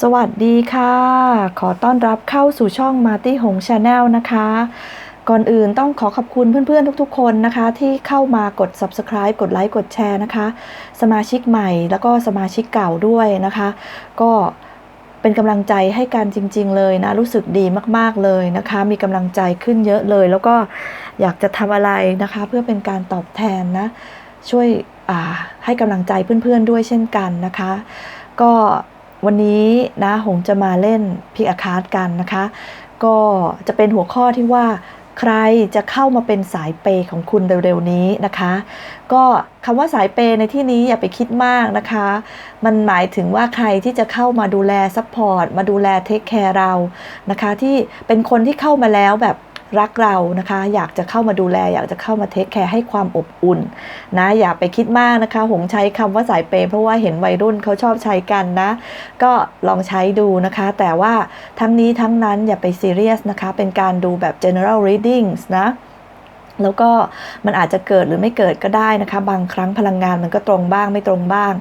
สวัสดีค่ะ ขอต้อนรับเข้าสู่ช่อง Marty หง Channel นะคะ ก่อนอื่นต้องขอขอบคุณเพื่อนๆ ทุกๆ คนนะคะ ที่เข้ามากด Subscribe กดไลค์กดแชร์นะคะ สมาชิกใหม่แล้วก็สมาชิกเก่าด้วยนะคะ ก็เป็นกำลังใจให้กันจริง ๆ เลยนะ รู้สึกดีมากๆเลยนะคะ มีกำลังใจขึ้นเยอะเลย แล้วก็อยากจะทำอะไรนะคะ เพื่อเป็นการตอบแทนนะ ช่วยให้กำลังใจเพื่อนๆด้วยเช่นกันนะคะ ก็ วันนี้นะหงจะมาเล่นพิกอาคาร์ดกันนะคะ ก็จะเป็นหัวข้อที่ว่าใครจะเข้ามาเป็นสายเปย์ของคุณเร็วๆนี้นะคะ ก็คำว่าสายเปย์ในที่นี้อย่าไปคิดมากนะคะ มันหมายถึงว่าใครที่จะเข้ามาดูแลซัพพอร์ตมาดูแลเทคแคร์เรานะคะ ที่เป็นคนที่เข้ามาแล้วแบบ รักเรานะคะ อยากจะเข้ามาดูแล อยากจะเข้ามาเทคแคร์ให้ความอบอุ่นนะอย่าไปคิดมากนะคะ หงใช้คำว่าสายเปย์เพราะว่าเห็นวัยรุ่นเขาชอบใช้กันนะ ก็ลองใช้ดูนะคะ แต่ว่าทั้งนี้ทั้งนั้นอย่าไปซีเรียสนะคะ เป็นการดูแบบ general readings นะ แล้วก็มันอาจจะเกิดหรือไม่เกิดก็ได้นะคะ บางครั้งพลังงานมันก็ตรงบ้างไม่ตรงบ้าง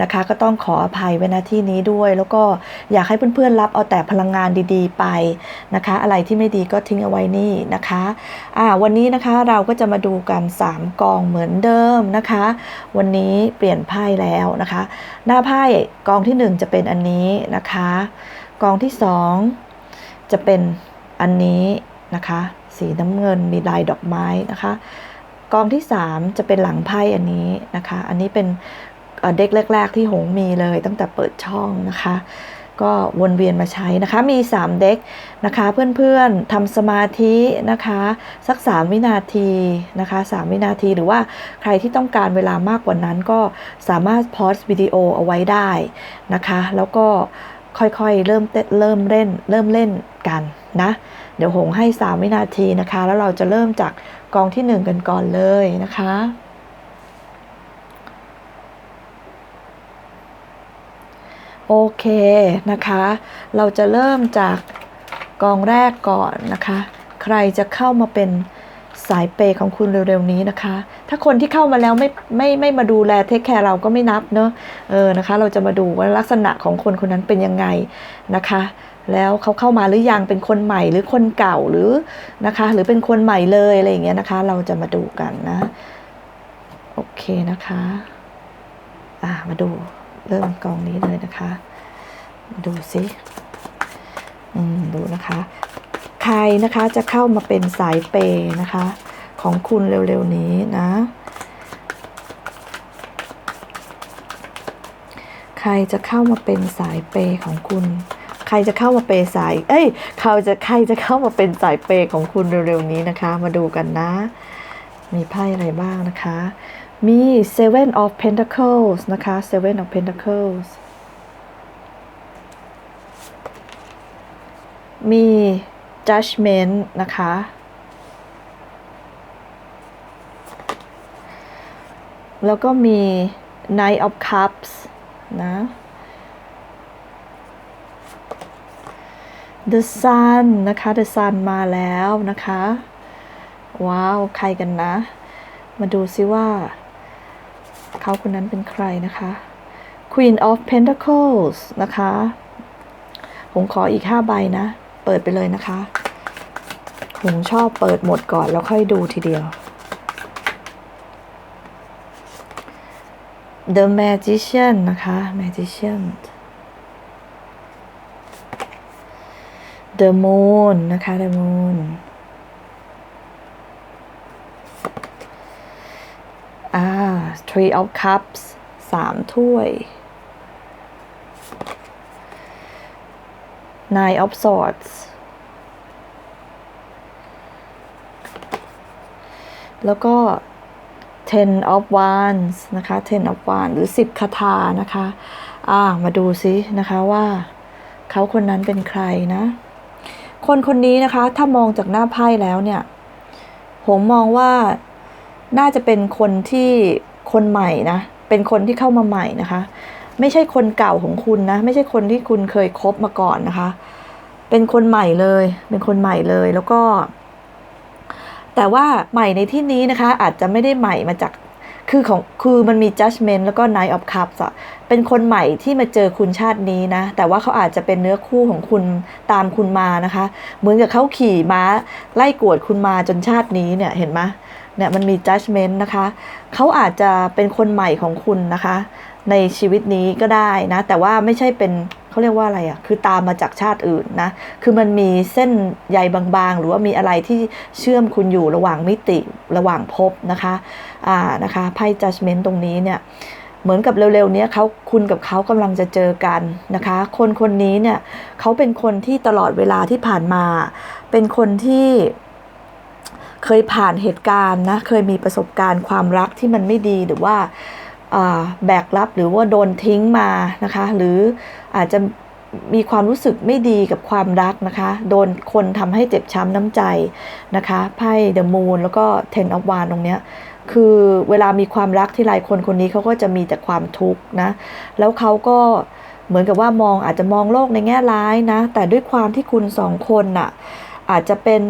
นะคะ ก็ต้องขออภัยไว้ณที่นี้ด้วย แล้วก็อยากให้เพื่อนๆรับเอาแต่พลังงานดีๆ ไปนะคะ อะไรที่ไม่ดีก็ทิ้งเอาไว้นี่นะคะอ่าวันนี้นะคะเราก็จะมาดูกัน 3 กองเหมือนเดิมนะคะ วันนี้เปลี่ยนไพ่แล้วนะคะ หน้าไพ่กองที่ 1 จะเป็นอันนี้นะคะ กองที่ 2 จะเป็นอันนี้นะคะ สีน้ำเงินมีลายดอกไม้นะคะ กองที่ 3 จะเป็นหลังไพ่อันนี้นะคะ อันนี้เป็นเด็กแรก ๆ ที่หงมีเลยตั้งแต่เปิดช่องนะคะ ก็วนเวียนมาใช้นะคะ มี 3 เด็กนะคะ เพื่อนๆทำสมาธินะคะ สัก 3 วินาทีนะคะ 3 วินาทีหรือว่าใครที่ต้องการเวลามากกว่านั้นก็สามารถพอสวิดีโอเอาไว้ได้นะคะ แล้วก็ค่อยๆ เริ่มเต้เริ่มเล่น เริ่มเล่นกันนะ เดี๋ยวหงให้ 3 วินาทีนะคะ แล้วเราจะเริ่มจากกองที่ 1 กันก่อนเลยนะคะ โอเคนะคะ เราจะเริ่มจากกองแรกก่อนนะคะ ใครจะเข้ามาเป็น สายเปย์ของคุณเร็วๆนี้นะคะ ถ้าคนที่เข้ามาแล้วไม่ไม่ไม่มาดูแลเทคแคร์เราก็ไม่นับเนอะเออนะคะ เราจะมาดูว่าลักษณะของคนคนนั้นเป็นยังไงนะคะ แล้วเขาเข้ามาหรือยังเป็นคนใหม่หรือคนเก่าหรือนะคะ หรือเป็นคนใหม่เลยอะไรอย่างเงี้ยนะคะ เราจะมาดูกันนะโอเคนะคะอ่ามาดูเริ่มกองนี้เลยนะคะ ดูสิอืมดูนะคะ ใครนะคะจะเข้ามาเป็นสายเปย์นะคะ ของคุณเร็วๆนี้นะ ใครจะเข้ามาเป็นสายเปย์ของคุณ ใครจะเข้ามาเปย์สาย เอ้ยเขาจะใครจะเข้ามาเป็นสายเปย์ของคุณเร็วๆนี้นะคะ มาดูกันนะ มีไพ่อะไรบ้างนะคะ มี Seven of Pentacles นะคะ Seven of Pentacles มี Judgment นะคะ แล้วก็มี Knight of Cups นะ The Sun นะคะ The Sun มาแล้วนะคะ ว้าว ใครกันนะ มาดูซิว่า เขาคนนั้นเป็นใครนะคะ Queen of Pentacles นะคะ ผมขออีก 5 ใบนะ เปิดไปเลยนะคะผมชอบเปิดหมดก่อนแล้วค่อยดูทีเดียว The Magician นะคะ Magician The Moon นะคะ The Moon อ่า Three of Cups สามถ้วย Nine of Swords แล้วก็ Ten of Wands นะคะ Ten of Wands หรือ 10 คาถานะคะ อ่า มาดูซินะคะว่าเขาคนนั้นเป็นใครนะ คนคนนี้นะคะ ถ้ามองจากหน้าไพ่แล้วเนี่ย ผมมองว่าน่าจะเป็นคนที่คนใหม่นะ เป็นคนที่เข้ามาใหม่นะคะ ไม่ใช่คนเก่าของคุณนะ ไม่ใช่คนที่คุณเคยคบมาก่อนนะคะ เป็นคนใหม่เลย เป็นคนใหม่เลยแล้วก็ แต่ว่าใหม่ในที่นี้นะคะ อาจจะไม่ได้ใหม่มาจากคือของคือมันมี judgment แล้วก็ night of Cups อะเป็นคนใหม่ที่มาเจอคุณชาตินี้นะ แต่ว่าเขาอาจจะเป็นเนื้อคู่ของคุณตามคุณมานะคะ เหมือนกับเขาขี่ม้าไล่กวดคุณมาจนชาตินี้เนี่ยเห็นไหมเนี่ยมันมี judgment นะคะ เขาอาจจะเป็นคนใหม่ของคุณนะคะ ในชีวิตนี้ก็ได้นะ แต่ว่าไม่ใช่เป็นเขาเรียกว่าอะไรอะ่ะคือตามมาจากชาติอื่นนะ คือมันมีเส้นใยบางๆ หรือว่ามีอะไรที่เชื่อมคุณอยู่ระหว่างมิติระหว่างภพนะคะอ่านะคะไพ่ judgment ตรงนี้เนี่ยเหมือนกับเร็วๆเนี้ยเขาคุณกับเขากำลังจะเจอกันนะคะ คนคนนี้เนี่ยเขาเป็นคนที่ตลอดเวลาที่ผ่านมา เป็นคนที่เคยผ่านเหตุการณ์นะเคยมีประสบการณ์ความรักที่มันไม่ดีหรือว่า แบกรับหรือว่าโดนทิ้งมานะคะ หรืออาจจะมีความรู้สึกไม่ดีกับความรักนะคะ โดนคนทำให้เจ็บช้ำน้ำใจนะคะไพ่เดอะมูนแล้วก็ Ten of w a n d ตรงเนี้ยคือเวลามีความรักที่ไรคนคนนี้เขาก็จะมีแต่ความทุกข์นะ แล้วเขาก็เหมือนกับว่ามองอาจจะมองโลกในแง่ร้ายนะ แต่ด้วยความที่คุณสองคนน่ะอาจจะเป็น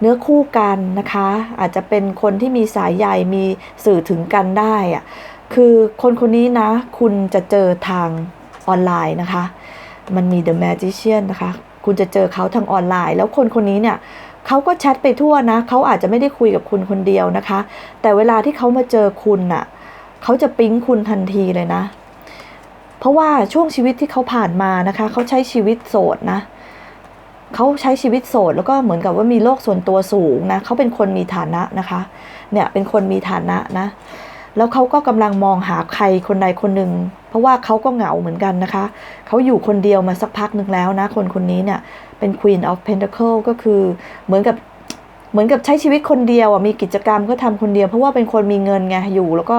เนื้อคู่กันนะคะ อาจจะเป็นคนที่มีสายใยมีสื่อถึงกันได้อะ คือคนคนนี้นะ คุณจะเจอทางออนไลน์นะคะ มันมี The Magician นะคะ คุณจะเจอเขาทางออนไลน์ แล้วคนคนนี้เนี่ยเขาก็แชทไปทั่วนะ เขาอาจจะไม่ได้คุยกับคุณคนเดียวนะคะ แต่เวลาที่เขามาเจอคุณน่ะเขาจะปิ๊งคุณทันทีเลยนะ เพราะว่าช่วงชีวิตที่เขาผ่านมานะคะ เขาใช้ชีวิตโสดนะเขาใช้ชีวิตโสดแล้วก็เหมือนกับว่ามีโลกส่วนตัวสูงนะเขาเป็นคนมีฐานะนะคะ เนี่ยเป็นคนมีฐานะนะ แล้วเขาก็กำลังมองหาใครคนใดคนหนึ่ง เพราะว่าเขาก็เหงาเหมือนกันนะคะ เขาอยู่คนเดียวมาสักพักหนึ่งแล้วนะ คนคนนี้เนี่ยเป็น Queen of Pentacle ก็คือเหมือนกับเหมือนกับใช้ชีวิตคนเดียวอะมีกิจกรรมก็ทำคนเดียว เพราะว่าเป็นคนมีเงินไงอยู่ แล้วก็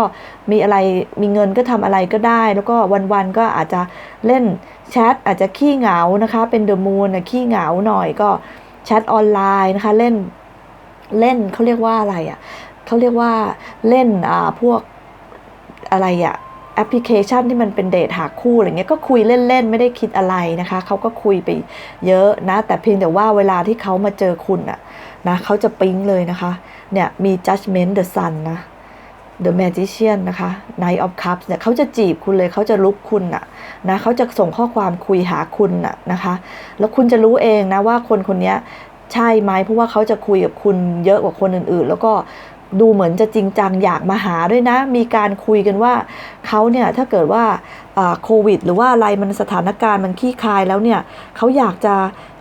มีอะไรมีเงินก็ทำอะไรก็ได้ แล้วก็วันๆก็อาจจะเล่นแชทอาจจะขี้เหงานะคะ เป็นเดอะมูนขี้เหงาหน่อยก็แชทออนไลน์นะคะ เล่นเล่นเขาเรียกว่าอะไรอะ เขาเรียกว่าเล่นอ่าพวกอะไรอะแอปพลิเคชันที่มันเป็นเดทหาคู่อะไรเงี้ยก็คุยเล่นๆ ไม่ได้คิดอะไรนะคะเขาก็คุยไปเยอะนะ แต่เพียงแต่ว่าเวลาที่เขามาเจอคุณอะนะเขาจะปิ๊งเลยนะคะ เนี่ยมี judgment the sun นะ the magician นะคะ knight of cups เนี่ยเขาจะจีบคุณเลยเขาจะลุกคุณอะนะเขาจะส่งข้อความคุยหาคุณอะนะคะ แล้วคุณจะรู้เองนะว่าคนคนนี้ใช่ไหมเพราะว่าเขาจะคุยกับคุณเยอะกว่าคนอื่นๆ แล้วก็ ดูเหมือนจะจริงจังอยากมาหาด้วยนะ มีการคุยกันว่าเขาเนี่ยถ้าเกิดว่าโควิด หรือว่าอะไรมันสถานการณ์มันขี้คายแล้วเนี่ยเขาอยากจะ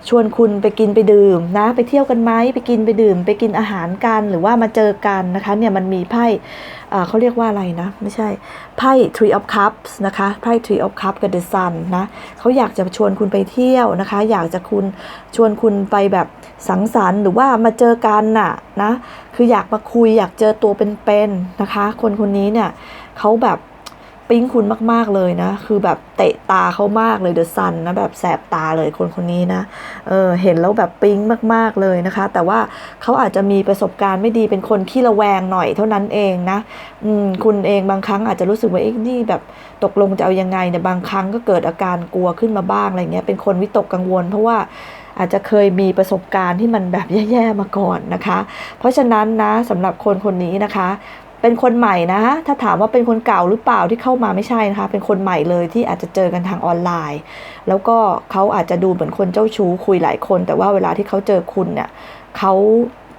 ชวนคุณไปกินไปดื่มนะ ไปเที่ยวกันไหมไปกินไปดื่ม ไปกินอาหารกันหรือว่ามาเจอกันนะคะเนี่ยมันมีไพ่เขาเรียกว่าอะไรนะ ไม่ใช่ไพ่ tree of Cups นะคะไพ่ tree of Cups กับ The Sun นะเขาอยากจะชวนคุณไปเที่ยวนะคะ อยากจะคุณชวนคุณไปแบบ สังสรรค์หรือว่ามาเจอกันน่ะนะคืออยากมาคุยอยากเจอตัวเป็นๆนะคะ คนคนนี้เนี่ยเขาแบบปิ๊งคุณมากๆเลยนะ คือแบบเตะตาเขามากเลยเดอะซันนะแบบแสบตาเลยคนคนนี้นะเออเห็นแล้วแบบปิ๊งมากๆเลยนะคะ แต่ว่าเขาอาจจะมีประสบการณ์ไม่ดีเป็นคนขี้ระแวงหน่อยเท่านั้นเองนะอืมคุณเองบางครั้งอาจจะรู้สึกว่าเอ๊ะนี่แบบตกลงจะเอายังไงเนี่ยบางครั้งก็เกิดอาการกลัวขึ้นมาบ้างอะไรเงี้ยเป็นคนวิตกกังวล เพราะว่า อาจจะเคยมีประสบการณ์ที่มันแบบแย่ๆมาก่อนนะคะ เพราะฉะนั้นนะสำหรับคนคนนี้นะคะ เป็นคนใหม่นะ ถ้าถามว่าเป็นคนเก่าหรือเปล่าที่เข้ามาไม่ใช่นะคะ เป็นคนใหม่เลยที่อาจจะเจอกันทางออนไลน์ แล้วก็เขาอาจจะดูเหมือนคนเจ้าชู้คุยหลายคน แต่ว่าเวลาที่เขาเจอคุณเนี่ยเขา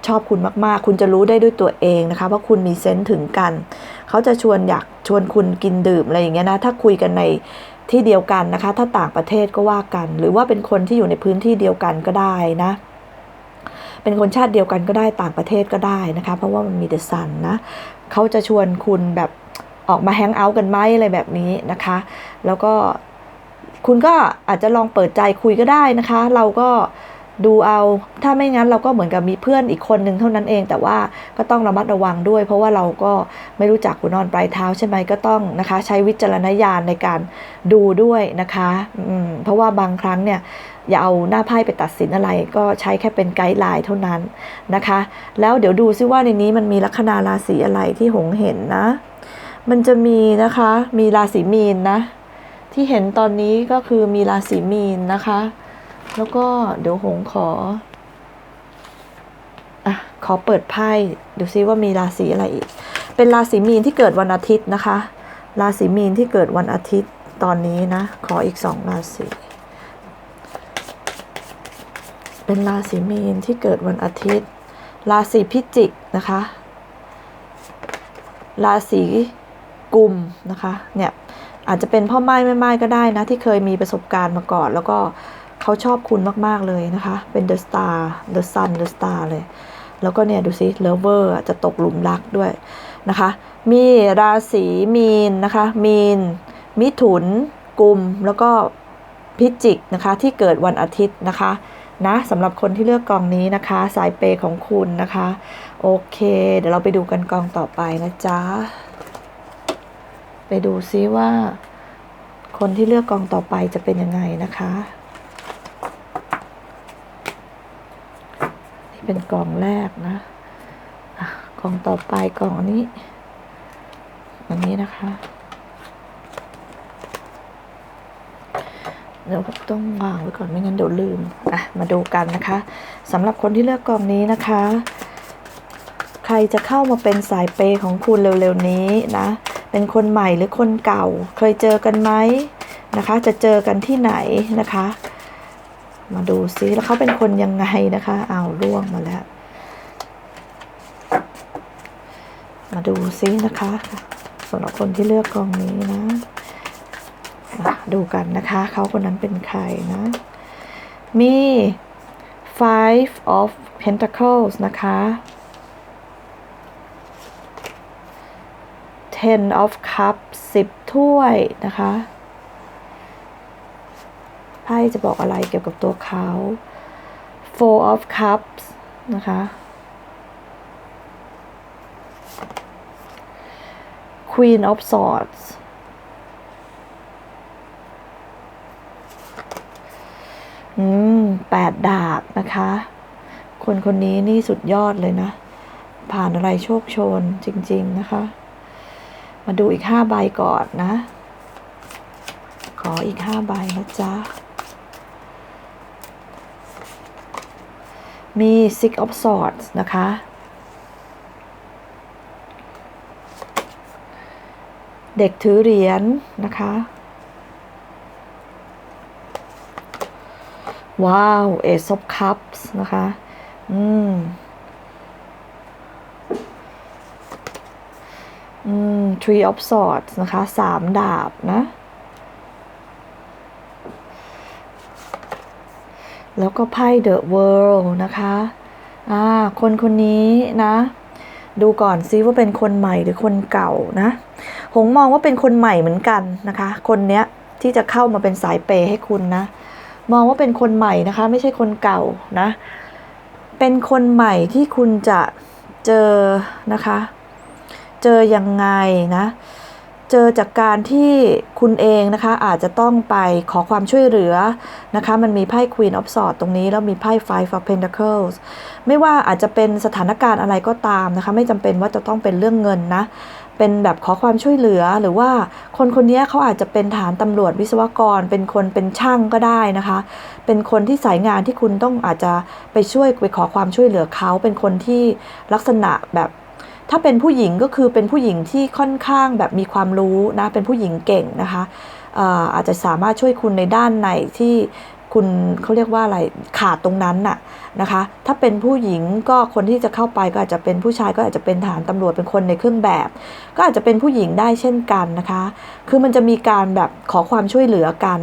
ชอบคุณมาก ๆ คุณจะรู้ได้ด้วยตัวเองนะคะว่าคุณมีเซนส์ถึงกัน เขาจะชวนอยากชวนคุณกินดื่มอะไรอย่างเงี้ยนะ ถ้าคุยกันใน ที่เดียวกันนะคะ ถ้าต่างประเทศก็ว่ากัน หรือว่าเป็นคนที่อยู่ในพื้นที่เดียวกันก็ได้นะ เป็นคนชาติเดียวกันก็ได้ต่างประเทศก็ได้นะคะ เพราะว่ามันมีเดซันนะเขาจะชวนคุณแบบออกมาแฮงเอาท์กันไหมอะไรแบบนี้นะคะ แล้วก็คุณก็อาจจะลองเปิดใจคุยก็ได้นะคะ เราก็ ดูเอา ถ้าไม่งั้นเราก็เหมือนกับมีเพื่อนอีกคนหนึ่งเท่านั้นเอง แต่ว่าก็ต้องระมัดระวังด้วย เพราะว่าเราก็ไม่รู้จักหัวนอนปลายเท้าใช่ไหมก็ต้องนะคะ ใช้วิจารณญาณในการดูด้วยนะคะอืมเพราะว่าบางครั้งเนี่ยอย่าเอาหน้าไพ่ไปตัดสินอะไร ก็ใช้แค่เป็นไกด์ไลน์เท่านั้นนะคะ แล้วเดี๋ยวดูซิว่าในนี้มันมีลัคนาราศีอะไรที่หงเห็นนะ มันจะมีนะคะ มีราศีมีนนะ ที่เห็นตอนนี้ก็คือมีราศีมีนนะคะ แล้วก็เดี๋ยวหงขออะขอเปิดไพ่ดูซิว่ามีราศีอะไรอีก เป็นราศีมีนที่เกิดวันอาทิตย์นะคะ ราศีมีนที่เกิดวันอาทิตย์ตอนนี้นะ ขออีกสองราศีเป็นราศีมีนที่เกิดวันอาทิตย์ ราศีพิจิกนะคะ ราศีกุมนะคะ เนี่ยอาจจะเป็นพ่อไม้แม่ไม้ก็ได้นะ ที่เคยมีประสบการณ์มาก่อนแล้วก็ เขาชอบคุณมาก ๆ เลยนะคะ เป็น The Star The Sun The Star เลย แล้วก็เนี่ย ดูสิเลเวอร์จะตกหลุมรักด้วยนะคะ มีราศีมีนนะคะ มีน มิถุน กุม แล้วก็พิจิกนะคะ ที่เกิดวันอาทิตย์นะคะนะสำหรับคนที่เลือกกองนี้นะคะ สายเปยของคุณนะคะ โอเค เดี๋ยวเราไปดูกันกองต่อไปนะจ๊ะ ไปดูซิว่า คนที่เลือกกองต่อไปจะเป็นยังไงนะคะ เป็นกล่องแรกนะอ่องต่อไปกล่องนี้ อันนี้นะคะเดี๋ยวต้องวางไว้ก่อนไม่งั้นเดี๋ยวลืมอะมาดูกันนะคะสำหรับคนที่เลือกกล่องนี้นะคะ ใครจะเข้ามาเป็นสายเปย์ของคุณเร็วๆนี้นะ เป็นคนใหม่หรือคนเก่า เคยเจอกันไหมนะคะ จะเจอกันที่ไหนนะคะ มาดูซิแล้วเขาเป็นคนยังไงนะคะเอาวร่วงมาแล้ว มาดูซินะคะสำหรับคนที่เลือกกองนี้นะอะดูกันนะคะเขาคนนั้นเป็นใครนะ มี five of pentacles นะคะ ten of cups สิบถ้วยนะคะ ไพ่จะบอกอะไรเกี่ยวกับตัวเขา four of cups นะคะ queen of swords อืมแปดดาบนะคะ คนคนนี้นี่สุดยอดเลยนะ ผ่านอะไรโชคโชนจริง ๆ นะคะ มาดูอีกห้าใบก่อนนะ ขออีกห้าใบนะจ๊ะ มี six of swords นะคะ เด็กถือเหรียญนะคะ ว้าว ace of cups นะคะ อืม อืม three of swords นะคะ สามดาบนะ แล้วก็ไพ่ the world นะคะอ่าคนคนนี้นะ ดูก่อนซิว่าเป็นคนใหม่หรือคนเก่านะ หงมองว่าเป็นคนใหม่เหมือนกันนะคะ คนเนี้ยที่จะเข้ามาเป็นสายเปย์ให้คุณนะ มองว่าเป็นคนใหม่นะคะ ไม่ใช่คนเก่านะ เป็นคนใหม่ที่คุณจะเจอนะคะ เจอยังไงนะ เจอจากการที่คุณเองนะคะ อาจจะต้องไปขอความช่วยเหลือนะคะ มันมีไพ่ Queen of Swords ตรงนี้ แล้วมีไพ่ Five of Pentacles ไม่ว่าอาจจะเป็นสถานการณ์อะไรก็ตามนะคะ ไม่จำเป็นว่าจะต้องเป็นเรื่องเงินนะเป็นแบบขอความช่วยเหลือหรือว่าคนคนนี้เขาอาจจะเป็นฐานตำรวจวิศวกร เป็นคนเป็นช่างก็ได้นะคะ เป็นคนที่สายงานที่คุณต้องอาจจะไปช่วยไปขอความช่วยเหลือเขา เป็นคนที่ลักษณะแบบ ถ้าเป็นผู้หญิงก็คือเป็นผู้หญิงที่ค่อนข้างแบบมีความรู้นะเป็นผู้หญิงเก่งนะคะอาจจะสามารถช่วยคุณในด้านไหนที่คุณเขาเรียกว่าอะไรขาดตรงนั้นน่ะนะคะ ถ้าเป็นผู้หญิงก็คนที่จะเข้าไปก็อาจจะเป็นผู้ชายก็อาจจะเป็นฐานตำรวจเป็นคนในเครื่องแบบ ก็อาจจะเป็นผู้หญิงได้เช่นกันนะคะ คือมันจะมีการแบบขอความช่วยเหลือกัน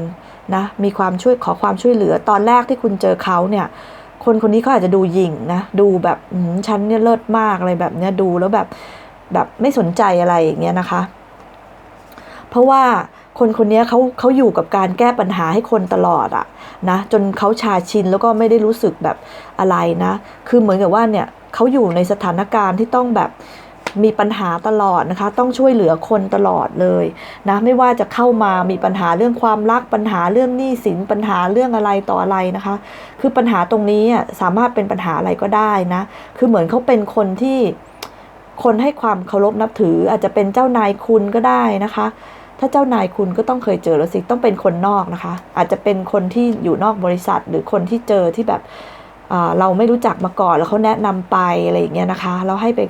นะมีความช่วยขอความช่วยเหลือตอนแรกที่คุณเจอเขาเนี่ย คนคนนี้เขาอาจจะดูหยิ่งนะดูแบบฉันเนี่ยเลิศมากอะไรแบบเนี้ยดูแล้วแบบแบบไม่สนใจอะไรอย่างเงี้ยนะคะ เพราะว่าคนคนนี้เขาเขาอยู่กับการแก้ปัญหาให้คนตลอดอะนะจนเขาชาชินแล้วก็ไม่ได้รู้สึกแบบอะไรนะ คือเหมือนกับว่าเนี่ยเขาอยู่ในสถานการณ์ที่ต้องแบบ มีปัญหาตลอดนะคะ ต้องช่วยเหลือคนตลอดเลยนะไม่ว่าจะเข้ามามีปัญหาเรื่องความรักปัญหาเรื่องหนี้สินปัญหาเรื่องอะไรต่ออะไรนะคะ คือปัญหาตรงนี้อะสามารถเป็นปัญหาอะไรก็ได้นะคือเหมือนเขาเป็นคนที่คนให้ความเคารพนับถือ อาจจะเป็นเจ้านายคุณก็ได้นะคะ ถ้าเจ้านายคุณก็ต้องเคยเจอแล้วสิต้องเป็นคนนอกนะคะ อาจจะเป็นคนที่อยู่นอกบริษัทหรือคนที่เจอที่แบบ เราไม่รู้จักมาก่อนแล้วเขาแนะนำไปอะไรอย่างเงี้ยนะคะเราให้ไป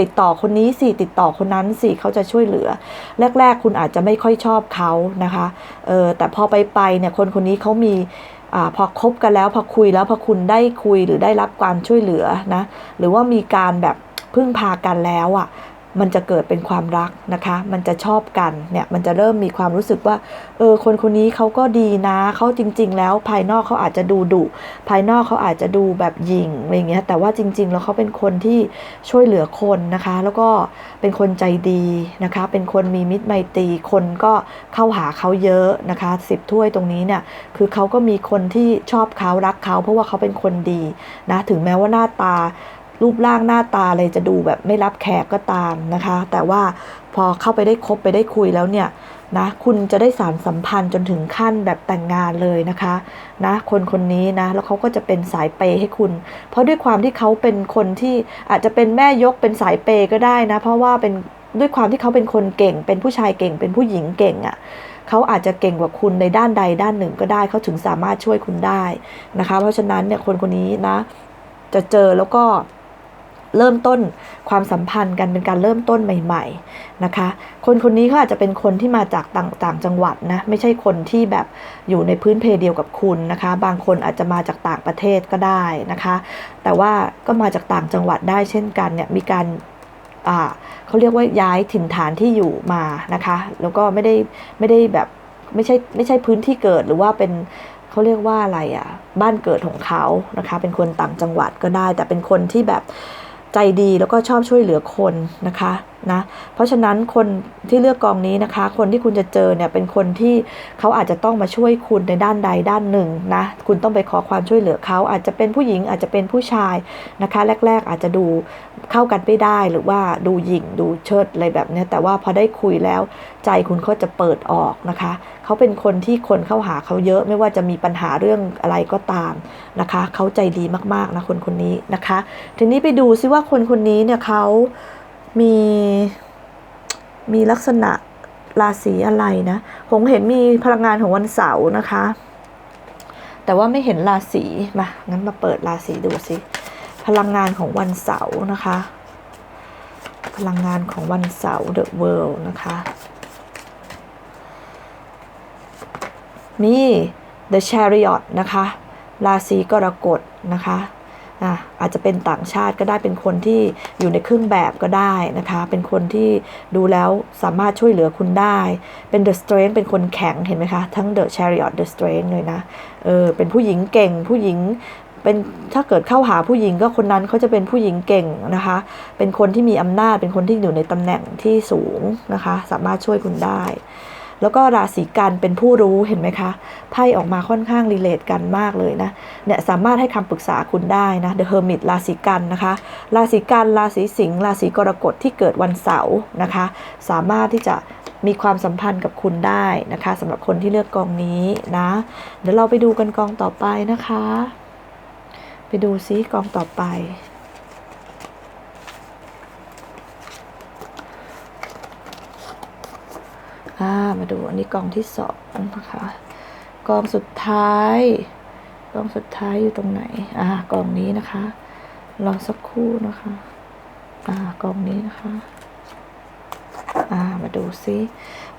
ติดต่อคนนี้สิติดต่อคนนั้นสิเขาจะช่วยเหลือ แรก ๆ คุณอาจจะไม่ค่อยชอบเขานะคะเออแต่พอไปไปเนี่ยคนคนนี้เขามีอพอคบกันแล้วพอคุยแล้วพอคุณได้คุยหรือได้รับความช่วยเหลือนะหรือว่ามีการแบบพึ่งพากันแล้วอะ่ะ มันจะเกิดเป็นความรักนะคะ มันจะชอบกันเนี่ย มันจะเริ่มมีความรู้สึกว่า เออ คนคนนี้เขาก็ดีนะ เขาจริง ๆ แล้วภายนอกเขาอาจจะดูดุ ภายนอกเขาอาจจะดูแบบหยิ่งอะไรเงี้ย แต่ว่าจริง ๆ แล้วเขาเป็นคนที่ช่วยเหลือคนนะคะ แล้วก็เป็นคนใจดีนะคะ เป็นคนมีมิตรไมตรี คนก็เข้าหาเขาเยอะนะคะสิบถ้วยตรงนี้เนี่ย คือเขาก็มีคนที่ชอบเขารักเขาเพราะว่าเขาเป็นคนดีนะ ถึงแม้ว่าหน้าตา รูปร่างหน้าตาอะไรจะดูแบบไม่รับแขกก็ตามนะคะ แต่ว่าพอเข้าไปได้คบไปได้คุยแล้วเนี่ยนะคุณจะได้สารสัมพันธ์จนถึงขั้นแบบแต่งงานเลยนะคะนะคนคนนี้นะแล้วเขาก็จะเป็นสายเปย์ให้คุณ เพราะด้วยความที่เขาเป็นคนที่อาจจะเป็นแม่ยกเป็นสายเปย์ก็ได้นะ เพราะว่าเป็นด้วยความที่เขาเป็นคนเก่ง เป็นผู้ชายเก่ง เป็นผู้หญิงเก่งอะ่ะเขาอาจจะเก่งกว่าคุณในด้านใดด้านหนึ่งก็ได้เขาถึงสามารถช่วยคุณได้นะคะ เพราะฉะนั้นเนี่ยคนคนนี้นะ จะเจอแล้วก็ เริ่มต้นความสัมพันธ์กันเป็นการเริ่มต้นใหม่ ๆนะคะ คนคนนี้เขาอาจจะเป็นคนที่มาจากต่างางจังหวัดนะไม่ใช่คนที่แบบอยู่ในพื้นเพเดียวกับคุณนะคะ บางคนอาจจะมาจากต่างประเทศก็ได้นะคะ แต่ว่าก็มาจากต่างจังหวัดได้เช่นกันเนี่ยมีการอ่าเขาเรียกว่าย้ายถิ่นฐานที่อยู่มานะคะ แล้วก็ไม่ได้ไม่ได้แบบไม่ใช่ไม่ใช่พื้นที่เกิดหรือว่าเป็นเขาเรียกว่าอะไรอะ่ะ บ้านเกิดของเขานะคะ เป็นคนต่างจังหวัดก็ได้ แต่เป็นคนที่แบบ ใจดีแล้วก็ชอบช่วยเหลือคนนะคะนะเพราะฉะนั้นคนที่เลือกกองนี้นะคะ คนที่คุณจะเจอเนี่ยเป็นคนที่เขาอาจจะต้องมาช่วยคุณในด้านใดด้านหนึ่งนะคุณต้องไปขอความช่วยเหลือเขาอาจจะเป็นผู้หญิงอาจจะเป็นผู้ชายนะคะ แรก ๆ อาจจะดูเข้ากันไม่ได้หรือว่าดูหยิ่งดูเชิดอะไรแบบนี้แต่ว่าพอได้คุยแล้วใจคุณก็จะเปิดออกนะคะเขาเป็นคนที่คนเข้าหาเขาเยอะไม่ว่าจะมีปัญหาเรื่องอะไรก็ตามนะคะเขาใจดีมากๆนะคนคนนี้นะคะ ทีนี้ไปดูซิว่าคนคนนี้เนี่ยเขา มีมีลักษณะราศีอะไรนะ ผมเห็นมีพลังงานของวันเสาร์นะคะ แต่ว่าไม่เห็นราศีมางั้นมาเปิดราศีดูสิ พลังงานของวันเสาร์นะคะ พลังงานของวันเสาร์ The World นะคะ มี The Chariot นะคะ ราศีกรกฎนะคะ อะอาจจะเป็นต่างชาติก็ได้เป็นคนที่อยู่ในเครื่องแบบก็ได้นะคะ เป็นคนที่ดูแล้วสามารถช่วยเหลือคุณได้ เป็น The Strength เป็นคนแข็งเห็นไหมคะ ทั้ง The Chariot The Strength เลยนะเออเป็นผู้หญิงเก่งผู้หญิงเป็นถ้าเกิดเข้าหาผู้หญิงก็คนนั้นเขาจะเป็นผู้หญิงเก่งนะคะ เป็นคนที่มีอำนาจเป็นคนที่อยู่ในตำแหน่งที่สูงนะคะ สามารถช่วยคุณได้ แล้วก็ราศีกันเป็นผู้รู้เห็นไหมคะไพ่ออกมาค่อนข้างรีเลทกันมากเลยนะเนี่ยสามารถให้คำปรึกษาคุณได้นะ The Hermit ราศีกันนะคะราศีกันราศีสิงห์ราศีกรกฎที่เกิดวันเสาร์นะคะ สามารถที่จะมีความสัมพันธ์กับคุณได้นะคะสำหรับคนที่เลือกกองนี้นะ เดี๋ยวเราไปดูกันกองต่อไปนะคะ ไปดูซิกองต่อไป อ่ามาดูอันนี้กองที่สองนะคะกองสุดท้ายกองสุดท้ายอยู่ตรงไหน อ่ากองนี้นะคะรอสักครู่นะคะ อ่ากองนี้นะคะ อ่ามาดูซิ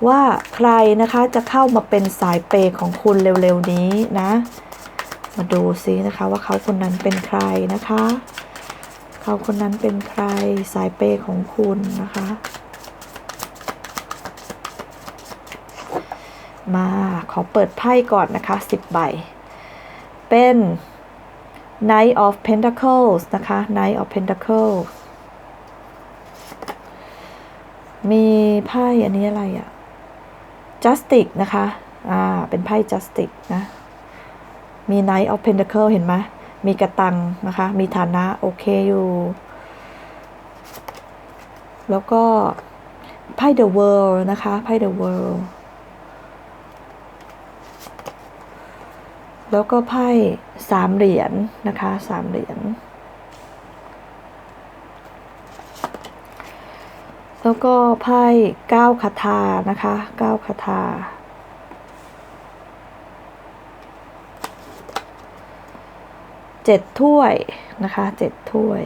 ว่าใครนะคะจะเข้ามาเป็นสายเปย์ของคุณเร็วๆนี้นะ มาดูซินะคะว่าเขาคนนั้นเป็นใครนะคะ เขาคนนั้นเป็นใครสายเปย์ของคุณนะคะ มาขอเปิดไพ่ก่อนนะคะ 10 ใบ เป็น Knight of Pentacles นะคะ Knight of Pentacles มีไพ่อันนี้อะไรอะ Justice นะคะ อ่า เป็นไพ่ Justice นะ มี Knight of Pentacles เห็นไหมมีกระตังนะคะ มีฐานะโอเคอยู่ แล้วก็ไพ่ The World นะคะ ไพ่ The World แล้วก็ไพ่สามเหรียญนนะคะสามเหรียญแล้วก็ไพ่เก้าคาถานะคะเก้าคาถาเจ็ดถ้วยนะคะเจ็ดถ้วย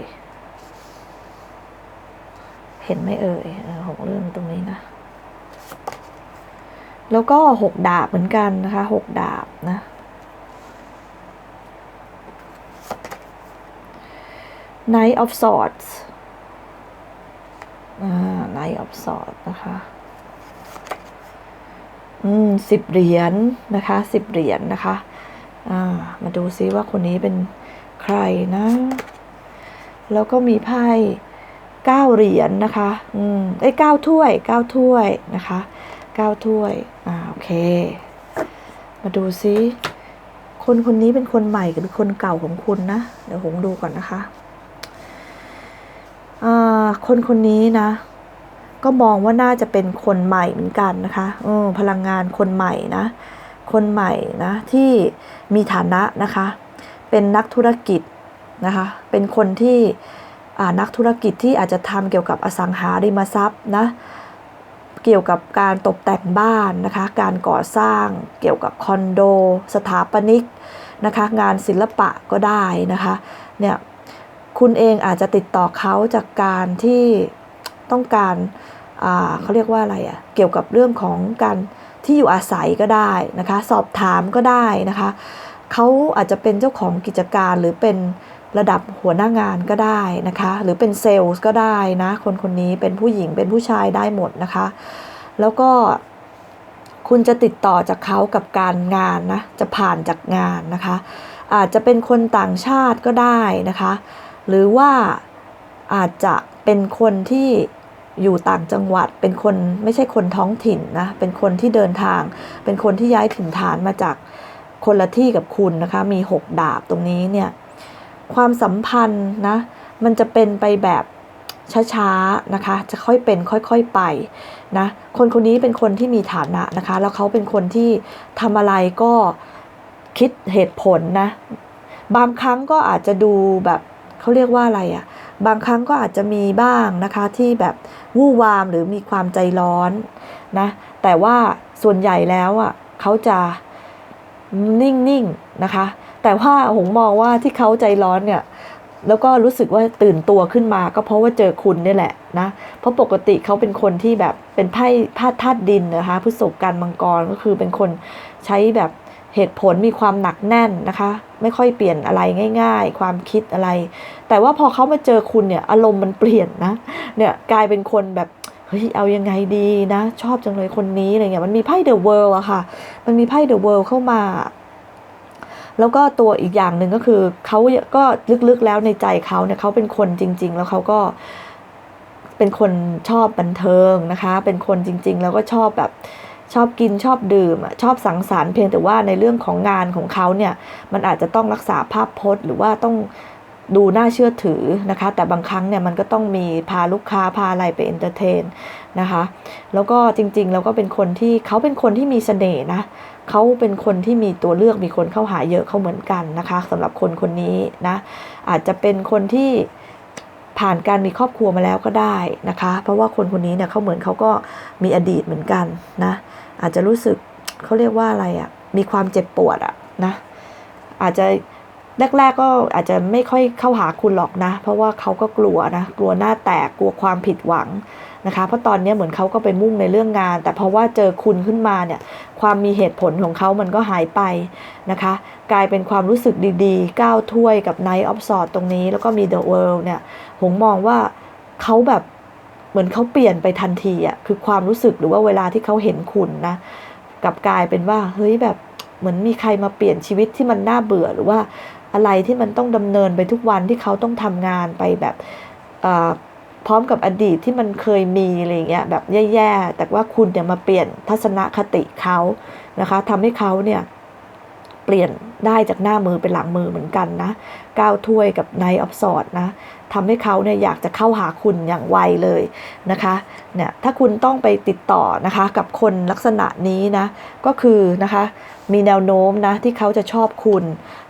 เห็นไหมเอ่ยหกเรื่องตรงนี้นะ แล้วก็หกดาบเหมือนกันนะคะหกดาบนะ Knight of Swords อ่า Knight of Swords นะคะ อืมสิบเหรียญนะคะสิบเหรียญนะคะ อ่า มาดูซิว่าคนนี้เป็นใครนะ แล้วก็มีไพ่เก้าเหรียญนะคะ อืมเอ้เก้าถ้วยเก้าถ้วยนะคะเก้าถ้วย อ่า โอเค มาดูซิ คนคนนี้เป็นคนใหม่หรือคนเก่าของคุณนะ เดี๋ยวผมดูก่อนนะคะ คนคนนี้นะ ก็มองว่าน่าจะเป็นคนใหม่เหมือนกันนะคะออพลังงานคนใหม่นะ คนใหม่นะ ที่มีฐานะนะคะ เป็นนักธุรกิจนะคะ เป็นคนที่นักธุรกิจที่อาจจะทำเกี่ยวกับอสังหาริมทรัพย์นะเกี่ยวกับการตกแต่งบ้านนะคะ การก่อสร้าง เกี่ยวกับคอนโด สถาปนิกนะคะ งานศิลปะก็ได้นะคะ เนี่ย คุณเองอาจจะติดต่อเขาจากการที่ต้องการาเขาเรียกว่าอะไรอะ่ะเกี่ยวกับเรื่องของการที่อยู่อาศัยก็ได้นะคะ สอบถามก็ได้นะคะเขาอาจจะเป็นเจ้าของกิจการหรือเป็นระดับหัวหน้างานก็ได้นะคะ หรือเป็นเซลล์ก็ได้นะ คนคนนี้เป็นผู้หญิงเป็นผู้ชายได้หมดนะคะ แล้วก็คุณจะติดต่อจากเขากับการงานนะ จะผ่านจากงานนะคะ อาจจะเป็นคนต่างชาติก็ได้นะคะ หรือว่าอาจจะเป็นคนที่อยู่ต่างจังหวัด เป็นคนไม่ใช่คนท้องถิ่นนะ เป็นคนที่เดินทาง เป็นคนที่ย้ายถิ่นฐานมาจากคนละที่กับคุณนะคะ มีหกดาบตรงนี้เนี่ย ความสัมพันธ์นะ มันจะเป็นไปแบบช้าๆนะคะ จะค่อยเป็นค่อยๆไปนะ คนคนนี้เป็นคนที่มีฐานะนะคะ แล้วเขาเป็นคนที่ทำอะไรก็คิดเหตุผลนะ บางครั้งก็อาจจะดูแบบ เขาเรียกว่าอะไรอะ่ะ บางครั้งก็อาจจะมีบ้างนะคะที่แบบวู่วามหรือมีความใจร้อนนะ แต่ว่าส่วนใหญ่แล้วอะเขาจะนิ่งๆนะคะ แต่ว่าหงมองว่าที่เขาใจร้อนเนี่ยแล้วก็รู้สึกว่าตื่นตัวขึ้นมาก็เพราะว่าเจอคุณนี่แหละนะ เพราะปกติเขาเป็นคนที่แบบเป็นไพ่ธาตุธาตุดินนะคะพฤษภกันมังกรก็คือเป็นคนใช้แบบ เหตุผลมีความหนักแน่นนะคะ ไม่ค่อยเปลี่ยนอะไรง่าย ๆ ความคิดอะไร แต่ว่าพอเขามาเจอคุณเนี่ยอารมณ์มันเปลี่ยนนะเนี่ยกลายเป็นคนแบบเฮ้ยเอายังไงดีนะ ชอบจังเลยคนนี้อะไรเงี้ยมันมีไพ่เดอะเวิลด์อะค่ะ มันมีไพ่เดอะเวิลด์เข้ามา แล้วก็ตัวอีกอย่างหนึ่งก็คือเขาก็ลึกๆแล้วในใจเขาเนี่ยเขาเป็นคนจริง ๆ แล้วเขาก็เป็นคนชอบบันเทิงนะคะ เป็นคนจริง ๆ แล้วก็ชอบแบบ ชอบกินชอบดื่มชอบสังสรรค์เพียงแต่ว่าในเรื่องของงานของเขาเนี่ยมันอาจจะต้องรักษาภาพพจน์ หรือว่าต้องดูน่าเชื่อถือนะคะ แต่บางครั้งเนี่ยมันก็ต้องมีพาลูกค้าพาอะไรไปเอนเตอร์เทนนะคะแล้วก็จริงๆแล้วก็เป็นคนที่เขาเป็นคนที่มีเสน่ห์นะเขาเป็นคนที่มีตัวเลือกมีคนเข้าหาเยอะเขาเหมือนกันนะคะสำหรับคนคนนี้นะอาจจะเป็นคนที่ผ่านการมีครอบครัวมาแล้วก็ได้นะคะ เพราะว่าคนคนนี้เนี่ยเขาเหมือนเขาก็มีอดีตเหมือนกันนะ อาจจะรู้สึกเขาเรียกว่าอะไรอะ่ะ มีความเจ็บปวดอะ่ะนะ อาจจะแรกๆก็อาจจะไม่ค่อยเข้าหาคุณหรอกนะ เพราะว่าเขาก็กลัวนะ กลัวหน้าแตก กลัวความผิดหวังนะคะ เพราะตอนนี้เหมือนเขาก็ไปมุ่งในเรื่องงาน แต่เพราะว่าเจอคุณขึ้นมาเนี่ย ความมีเหตุผลของเขามันก็หายไปนะคะ กลายเป็นความรู้สึกดีๆ ก้าวถ้วยกับ Night of sword ตรงนี้ แล้วก็มี The World เนี่ยผมมองว่าเขาแบบเหมือนเขาเปลี่ยนไปทันทีอะ คือความรู้สึกหรือว่าเวลาที่เขาเห็นคุณนะกับกลายเป็นว่าเฮ้ยแบบเหมือนมีใครมาเปลี่ยนชีวิตที่มันน่าเบื่อหรือว่าอะไรที่มันต้องดำเนินไปทุกวันที่เขาต้องทำงานไปแบบพร้อมกับอดีตที่มันเคยมีอะไรเงี้ยแบบแย่ๆแต่ว่าคุณเนี่ยมาเปลี่ยนทัศนคติเขานะคะทำให้เขาเนี่ย เปลี่ยนได้จากหน้ามือเป็นหลังมือเหมือนกันนะก้าวถ้วยกับ Night of Swords นะทำให้เขาเนี่ยอยากจะเข้าหาคุณอย่างไวเลยนะคะเนี่ยถ้าคุณต้องไปติดต่อนะคะกับคนลักษณะนี้นะก็คือนะคะมีแนวโน้มนะที่เขาจะชอบคุณ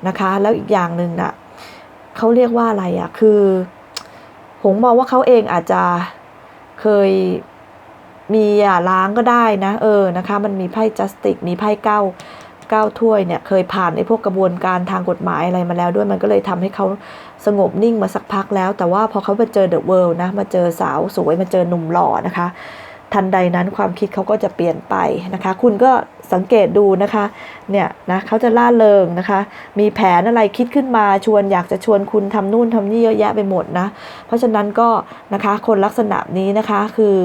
นะคะ แล้วอีกอย่างหนึ่งนะเขาเรียกว่าอะไรอะ่ะคือผมมองว่าเขาเองอาจจะเคยมีอย่าล้างก็ได้นะเออนะคะ มันมีไพ่จัสติกมีไพ่เก้า เก้าถ้วยเนี่ยเคยผ่านไอ้พวกกระบวนการทางกฎหมายอะไรมาแล้วด้วยมันก็เลยทำให้เขาสงบนิ่งมาสักพักแล้ว แต่ว่าพอเขามาเจอเดอะเวิลด์นะมาเจอสาวสวยมาเจอหนุ่มหล่อนะคะ ทันใดนั้นความคิดเขาก็จะเปลี่ยนไปนะคะ คุณก็สังเกตดูนะคะ เนี่ยนะเขาจะล่าเริงนะคะ มีแผนอะไรคิดขึ้นมาชวนอยากจะชวนคุณทำนู่นทำนี่เยอะแยะไปหมดนะ เพราะฉะนั้นก็นะคะคนลักษณะนี้นะคะคือ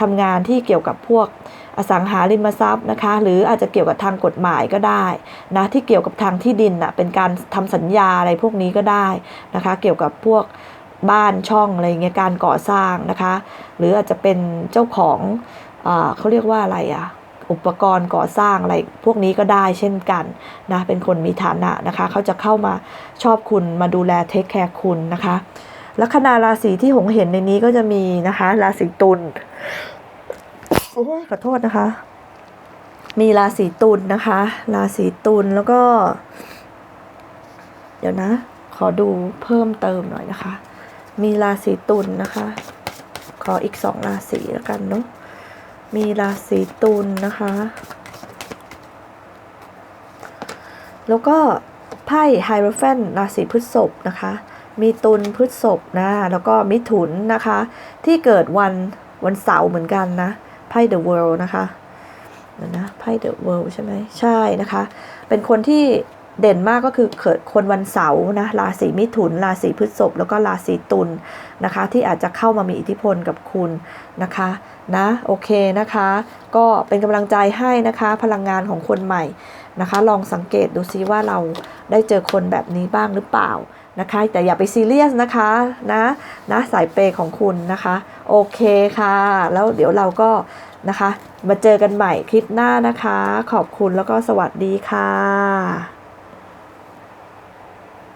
ทำงานที่เกี่ยวกับพวกอสังหาริมทรัพย์นะคะ หรืออาจจะเกี่ยวกับทางกฎหมายก็ได้นะที่เกี่ยวกับทางที่ดินน่ะเป็นการทำสัญญาอะไรพวกนี้ก็ได้นะคะ เกี่ยวกับพวก บ้านช่องอะไรเงี้ยการก่อสร้างนะคะ หรืออาจจะเป็นเจ้าของอเขาเรียกว่าอะไรอะอุปกรณ์ก่อสร้างอะไรพวกนี้ก็ได้เช่นกันนะเป็นคนมีฐานะนะคะ เขาจะเข้ามาชอบคุณมาดูแลเทคแคร์คุณนะคะลัคนาราศีที่หงเห็นในนี้ก็จะมีนะคะ ราศีตุลโอ้ยขอโทษนะคะ มีราศีตุลนะคะ ราศีตุลแล้วก็ เดี๋ยวนะ ขอดูเพิ่มเติมหน่อยนะคะ มีราศีตุลนะคะ ขออีกสองราศีแล้วกันเนาะมีราศีตุลนะคะ แล้วก็ไพ่ไฮโรแฟนราศีพฤษภนะคะ มีตุลพฤษภนะ แล้วก็มิถุนนะคะ ที่เกิดวันวันเสาร์เหมือนกันนะไพ่เดอะเวิลด์นะคะเดี๋ยวนะไพ่เดอะเวิลด์ใช่ไหมใช่นะคะ เป็นคนที่ เด่นมากก็คือเกิดคนวันเสาร์นะราศีมิถุน ราศีพฤษภแล้วก็ราศีตุลนะคะ ที่อาจจะเข้ามามีอิทธิพลกับคุณนะคะนะโอเคนะคะ ก็เป็นกำลังใจให้นะคะ พลังงานของคนใหม่นะคะ ลองสังเกตดูซิว่าเราได้เจอคนแบบนี้บ้างหรือเปล่านะคะ แต่อย่าไปซีเรียสนะคะนะนะสายเปย์ของคุณนะคะ โอเคค่ะ แล้วเดี๋ยวเราก็นะคะ มาเจอกันใหม่คลิปหน้านะคะ ขอบคุณแล้วก็สวัสดีค่ะ